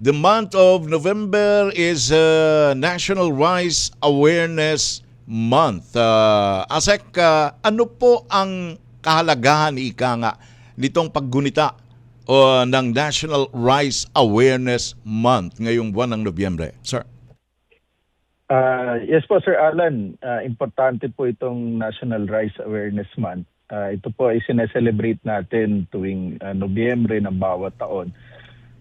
The month of November is uh, National Rice Awareness Month. Uh, Asek, uh, ano po ang kahalagahan ika nga nitong paggunita uh, ng National Rice Awareness Month ngayong buwan ng Nobyembre? Sir. Ah, yes po Sir Alan, Ah, importante po itong National Rice Awareness Month. Ah, ito po ay sineselebrate natin tuwing ah, Nobyembre ng bawat taon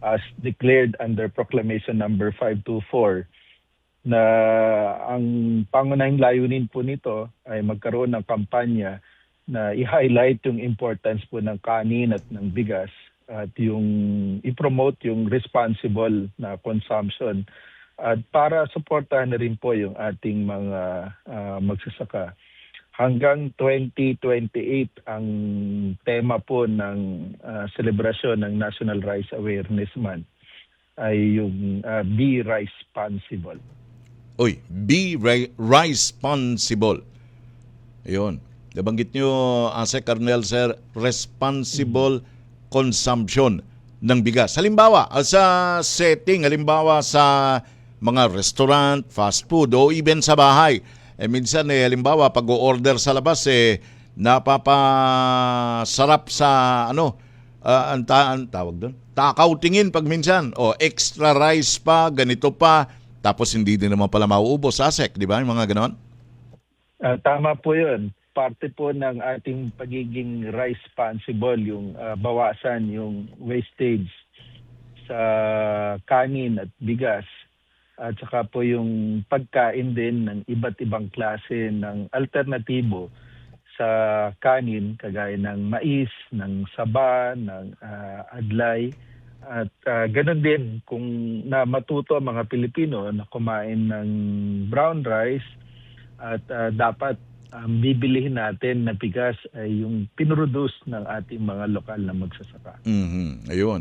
as declared under Proclamation number 524 na ang pangunahing layunin po nito ay magkaroon ng kampanya na i-highlight yung importance po ng kanin at ng bigas at yung i-promote yung responsible na consumption at para suportahan na rin po yung ating mga ah, magsasaka. Hanggang 2028 ang tema po ng ah, selebrasyon ng National Rice Awareness Month ay yung ah, Be Responsible. Uy, be ri- responsible. Ayun. Nabanggit nyo, Ase Carnel, sir, responsible consumption ng bigas. Halimbawa, ah, sa setting, halimbawa sa mga restaurant, fast food, o even sa bahay. Eh, minsan, eh, halimbawa, pag order sa labas, eh, napapasarap sa, ano, ah, ang, ta- ang tawag doon? Takaw tingin pag minsan. O, extra rice pa, ganito pa. Tapos hindi din naman pala mauubos, Asek, di ba? Yung mga ganon. Ah, tama po yun. Parte po ng ating pagiging responsible, yung ah, bawasan yung wastage sa kanin at bigas. At saka po yung pagkain din ng iba't ibang klase ng alternatibo sa kanin kagaya ng mais, ng saba, ng ah, adlay. At ah, ganun din kung na matuto ang mga Pilipino na kumain ng brown rice at ah, dapat ang bibilihin natin na bigas ay yung pinroduce ng ating mga lokal na magsasaka. Mhm, Ayun.